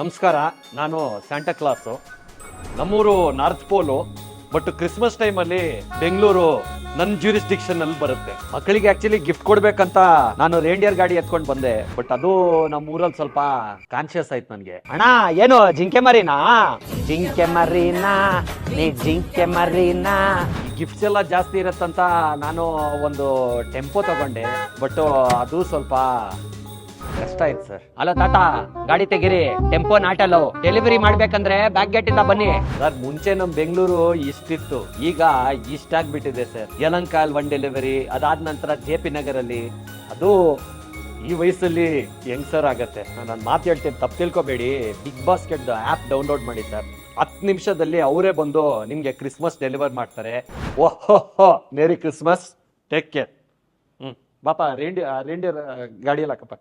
ನಮಸ್ಕಾರ, ನಾನು Santa Claus ನಮ್ಮೂರು ನಾರ್ತ್ ಪೋಲು ಬಟ್ ಕ್ರಿಸ್ಮಸ್ ಟೈಮಲ್ಲಿ ಬೆಂಗಳೂರು ನನ್ನ ಜ್ಯೂರಿಸ್ಡಿಕ್ಷನ್ ಅಲ್ಲಿ ಬರುತ್ತೆ. ಮಕ್ಕಳಿಗೆ ಆಕ್ಚುಲಿ ಗಿಫ್ಟ್ ಕೊಡ್ಬೇಕಂತ ನಾನು ರೇಂಡಿಯರ್ ಗಾಡಿ ಎತ್ಕೊಂಡು ಬಂದೆ ಬಟ್ ಅದು ನಮ್ಮ ಊರಲ್ಲಿ ಸ್ವಲ್ಪ ಕಾನ್ಶಿಯಸ್ ಆಯ್ತು ನನಗೆ. ಅಣ್ಣ, ಏನು, ಜಿಂಕೆ ಮರಿನಾ? ಜಿಂಕೆ ಮರಿನಾ? ನೀ ಜಿಂಕೆ ಮರಿನಾ? ಗಿಫ್ಟ್ಸ್ ಎಲ್ಲ ಜಾಸ್ತಿ ಇರತ್ತಂತ ನಾನು ಒಂದು ಟೆಂಪೋ ತಗೊಂಡೆ ಬಟ್ ಅದು ಸ್ವಲ್ಪ ಕಷ್ಟ ಆಯ್ತು ಸರ್. ಅಲೋ ತಾತ, ಗಾಡಿ ತೆಗಿರಿ. ಟೆಂಪೋ ನಾಟಲು. ಡೆಲಿವರಿ ಮಾಡ್ಬೇಕಂದ್ರೆ ಬ್ಯಾಕ್ ಗೇಟ್ ಇಂದ ಬನ್ನಿ. ಸರ್, ಮುಂಚೆ ನಮ್ ಬೆಂಗಳೂರು ಇಷ್ಟಿತ್ತು. ಈಗ ಇಷ್ಟ ಆಗ್ಬಿಟ್ಟಿದೆ ಸರ್. ಯಲಂಕಾಲ್ ಒನ್ ಡೆಲಿವರಿ ಅದಾದ ನಂತರ ಜೆ ಪಿ ನಗರಲ್ಲಿ. ಅದು ಈ ವಯಸ್ಸಲ್ಲಿ ಹೆಂಗ್ ಸರ್ ಆಗತ್ತೆ. ನಾನು ಮಾತು ಹೇಳ್ತೀನಿ, ತಪ್ಪು ತಿಳ್ಕೊಬೇಡಿ. ಬಿಗ್ ಬಾಸ್ಕೆಟ್ ಆ್ಯಪ್ ಡೌನ್ಲೋಡ್ ಮಾಡಿ ಸರ್. ಹತ್ತು ನಿಮಿಷದಲ್ಲಿ ಅವರೇ ಬಂದು ನಿಮಗೆ ಕ್ರಿಸ್ಮಸ್ ಡೆಲಿವರ್ ಮಾಡ್ತಾರೆ. ಓಹೋ ಮೇರಿ ಕ್ರಿಸ್ಮಸ್ ಟೇಕ್ ಕೇರ್ ಹ್ಞೂ ಬಾಪ ರೇಂಡಿ ರೇಂಡಿಯರ್ ಗಾಡಿಯಲ್ಲಿ ಹಾಕಪ್ಪ.